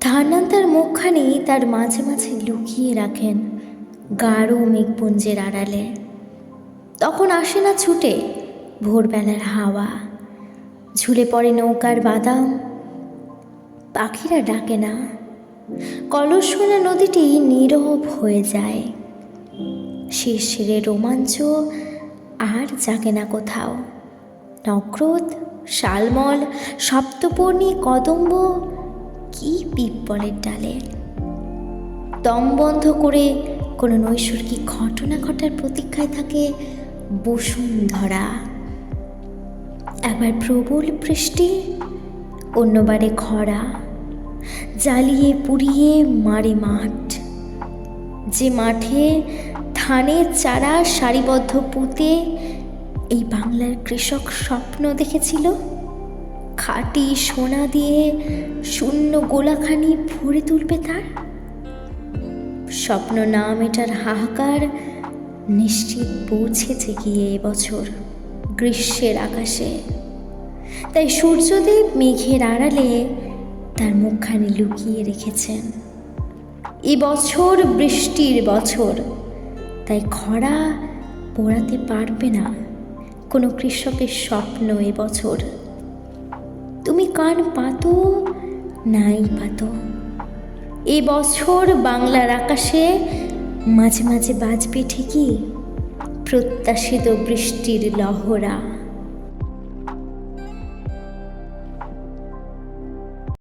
ধান্যান তার মুখখানি তার মাঝে মাঝে লুকিয়ে রাখেন গাঢ় মেঘপুঞ্জের আড়ালে। তখন আসে না ছুটে ভোরবেলার হাওয়া। ঝুলে পড়ে নৌকার বাদাম, পাখিরা ডাকে না। কলসোনা নদীটি নীরব হয়ে যায়। শিরশিরে রোমাঞ্চ আর জাগে না কোথাও। নক্রদ শালমল, সপ্তপর্ণী কদম্ব, কি পিপ্পলের ডালে? দম বন্ধ করে কোনো নৈসর্গিক ঘটনা ঘটার প্রতীক্ষায় থাকে বসুন্ধরা। একবার প্রবল বৃষ্টি, অন্যবারে খরা, জ্বালিয়ে পুড়িয়ে মারে মাঠ। যে মাঠে ধানের চারা সারিবদ্ধ পুঁতে এই বাংলার কৃষক স্বপ্ন দেখেছিল? খাঁটি সোনা দিয়ে শূন্য গোলাখানি ভরে তুলবে তার? স্বপ্ন না মেটার হাহাকার নিশ্চিত পৌঁছেছে গিয়ে এবছর গ্রীষ্মের আকাশে? তাই সূর্যদেব মেঘের আড়ালে তার মুখখানি লুকিয়ে রেখেছেন। এ বছর বৃষ্টির বছর, তাই খরা পোড়াতে পারবে না। কোনো কৃষকের স্বপ্ন এবছর। তুমি কান পাতো, নাই পাতো। এবছর বছর বাংলার আকাশে মাঝে মাঝে বাজবে ঠিকই। প্রত্যাশিত বৃষ্টির লহরা।